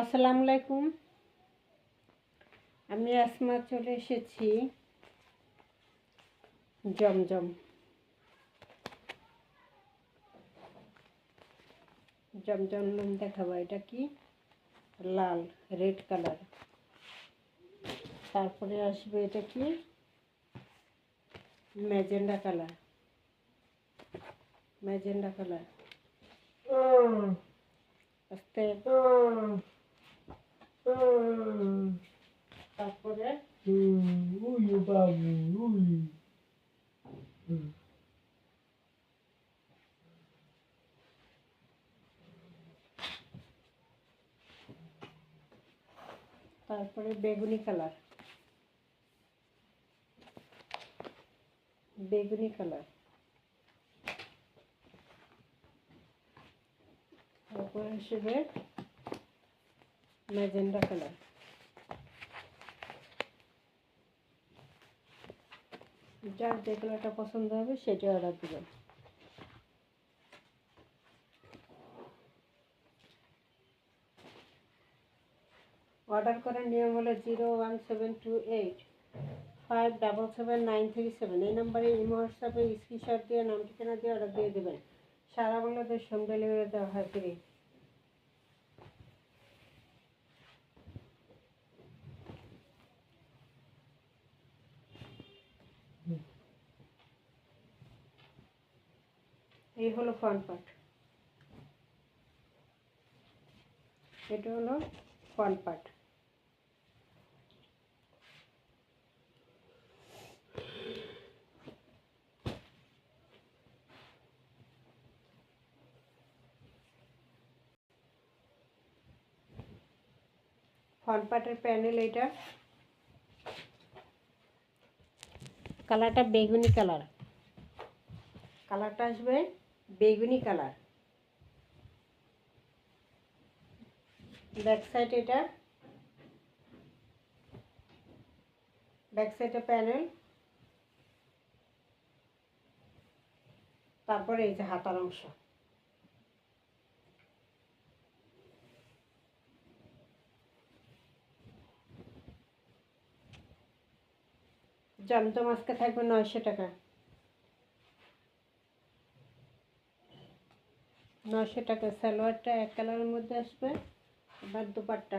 আসসালামু আলাইকুম। আমি আসমা চলে এসেছি জমজম। জমজম লুম দেখাবো, এটা কি? লাল, রেড কালার। তারপরে আসবে এটা কি? Magenta colour. Magenta colour. আস্তে। তারপরে? উই বাবু উই তারপরে বেগুনি কালার। বেগুনি কালার। তারপর হিসেবে ম্যাজেন্ডা কালার। যার যে কালারটা পছন্দ হবে সেটা অর্ডার দেবেন। অর্ডার করার নিয়ম হলো zero one seven two eight, five double seven nine three seven. এই নাম্বারে ইমো হোয়াটসঅ্যাপে স্ক্রিনশট দিয়ে নাম ঠিকানা দিয়ে অর্ডার দিয়ে দেবেন। সারা বাংলাদেশ হোম ডেলিভারি দেওয়া হয় ফ্রি। এই হলো ফ্রন্ট পার্ট এটা হলো ফ্রন্ট পার্ট ফ্রন্ট পার্টের প্যানেল এটা কালারটা বেগুনি কালার। কালারটা আসবে বেগুনি কালার। ব্যাক সাইড এটা। ব্যাক সাইডে প্যানেল। তারপরে এই যে হাতার অংশ। জমজম আজকে থাকবে নয়শো টাকা। নশো টাকা। সালোয়ারটা এক কালারের মধ্যে আসবে আবার দুপাট্টা।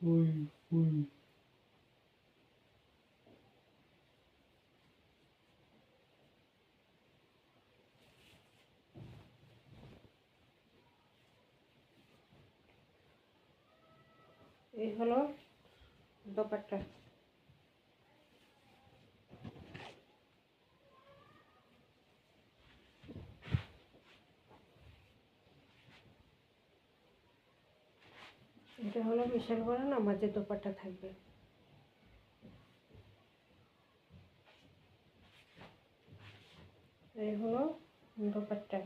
হুম উই। এই হলো দোপাট্টা। এটা হলো মিশাল বড় না মাঝে দোপাট্টা থাকবে। এই হলো দোপাট্টা।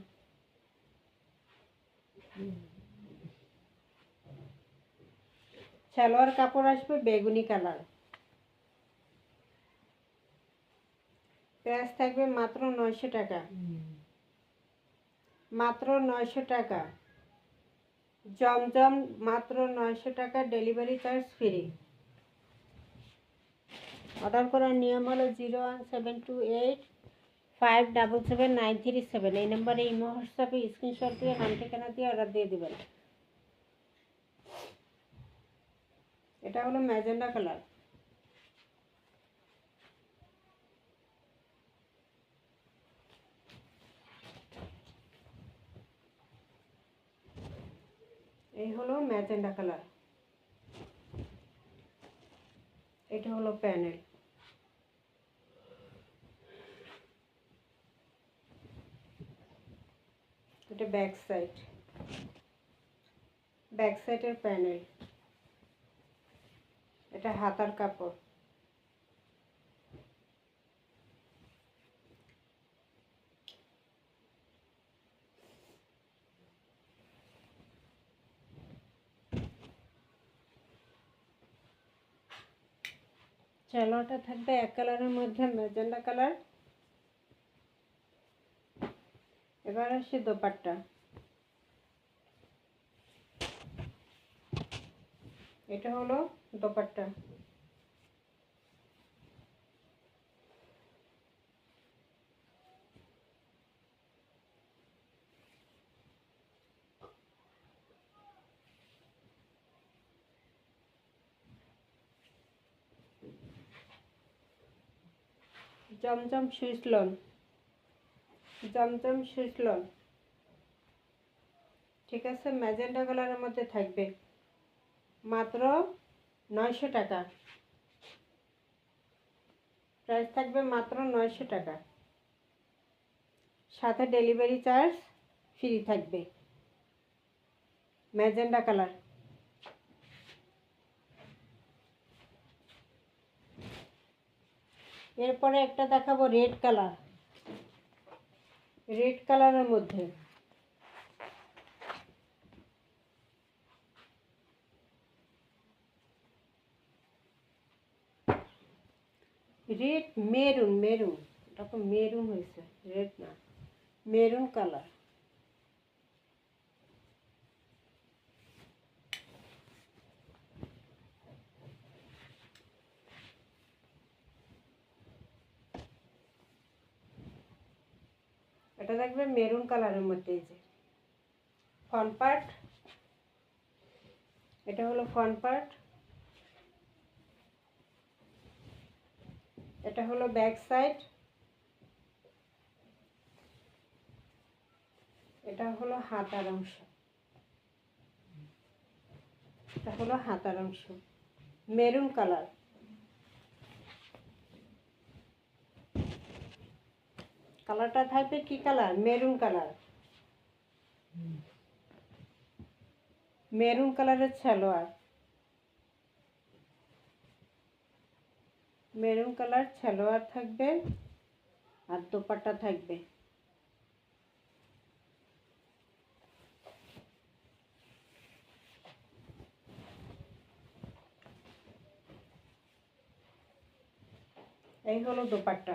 সালোয়ার কাপড় আসবে বেগুনি কালার। প্রাইস থাকবে মাত্র নয়শো টাকা। মাত্র নয়শো টাকা। জমজম মাত্র নয়শো টাকা, ডেলিভারি চার্জ ফ্রি। অর্ডার করার নিয়ম হলো zero one seven two eight five double seven nine three seven. এই নম্বরে ইমো, হোয়াটসঅ্যাপে স্ক্রিনশট দিয়ে নাম ঠিকানা দিয়ে অর্ডার দিয়ে দেবেন। এটা হলো ম্যাজেন্ডা কালার। এই হলো ম্যাজেন্ডা কালার। এটা হলো প্যানেল। এটা ব্যাক সাইড। ব্যাক সাইডের প্যানেল। এটা হাতার কাপড়। চালোয়ারটা থাকবে এক কালারের মধ্যে ম্যাজেন্ডা কালার। এবার আসি দোপাট্টা। এটা হলো দোপাট্টা। জমজম সুইসলন জমজম সুইসলন ঠিক আছে ম্যাজেন্টা কালারের মধ্যে থাকবে। মাত্র নয়শো টাকা। প্রাইস থাকবে মাত্র নয়শো টাকা। সাথে ডেলিভারি চার্জ ফ্রি থাকবে। ম্যাজেন্ডা কালার এরপরে একটা দেখাবো রেড কালার রেড কালারের মধ্যে রেড মেরুন মেরুন এটা তো মেরুন হয়েছে রেড না। মেরুন কালার এটা দেখবে মেরুন কালারের মধ্যে যে। ফ্রন্ট পার্ট এটা হলো ফ্রন্ট পার্ট এটা হলো ব্যাক সাইড। এটা হলো হাতার অংশ। এটা হলো হাতার অংশ। Maroon colour. কালারটা থাকবে কি কালার? Maroon colour. মেরুন কালারের সালোয়ার। মেরুন কালার সালোয়ার থাকবে আর দোপাট্টা থাকবে। এই হলো দোপাট্টা।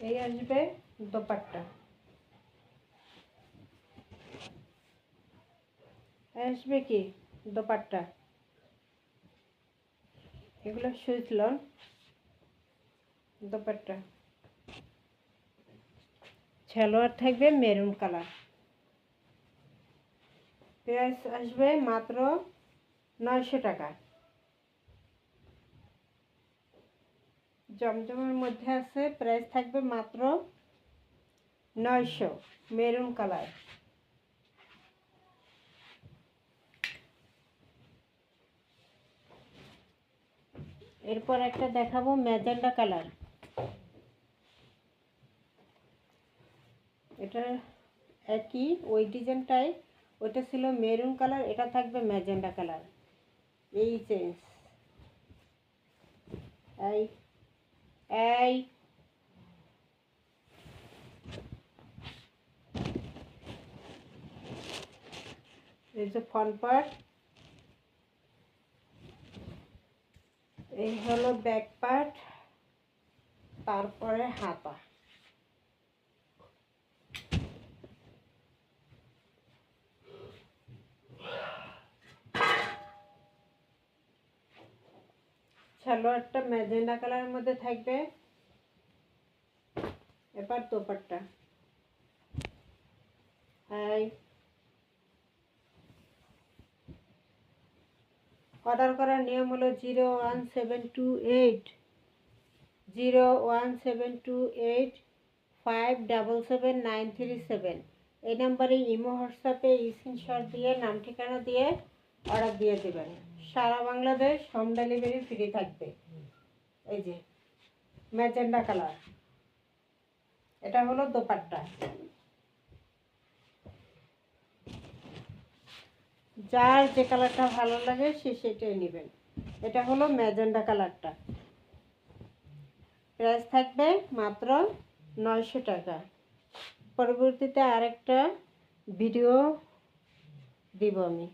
এই আসবে দোপাট্টা। আসবে কি? দোপাট্টা। এগুলো সুইচলন দোপাট্টা। সালোয়ার থাকবে মেরুন কালার। প্রাইস আসবে মাত্র নয়শো টাকা। জমজমের মধ্যে আছে প্রাইস থাকবে মাত্র নয়শো মেরুন কালার এরপর একটা দেখাবো ম্যাজেন্ডা কালার এটা একই, ওই ডিজাইনটাই ওটা ছিল মেরুন কালার এটা থাকবে ম্যাজেন্ডা কালার এই চেঞ্জ এই এই। এই যে ফ্রন্ট পার্ট এই হলো ব্যাক পার্ট তারপরে হাতা। সালোয়ারটা ম্যাজেন্ডা কালারের মধ্যে থাকবে। এবার দোপাট্টা। এই অর্ডার করার নিয়ম হলো zero one seven two eight. Zero one seven two eight five double seven nine three seven. এই নাম্বারে ইমো, হোয়াটসঅ্যাপে স্ক্রিনশট দিয়ে, নাম, ঠিকানা দিয়ে অর্ডার দিয়ে দেবেন। সারা বাংলাদেশ হোম ডেলিভারি ফ্রি থাকবে। এই যে ম্যাজেন্ডা কালার এটা হলো দোপাট্টা। যার যে কালারটা ভালো লাগে, সে সেটাই নেবেন। এটা হলো ম্যাজেন্ডা কালারটা প্রাইস থাকবে মাত্র নয়শো টাকা। পরবর্তীতে আরেকটা ভিডিও দিব আমি।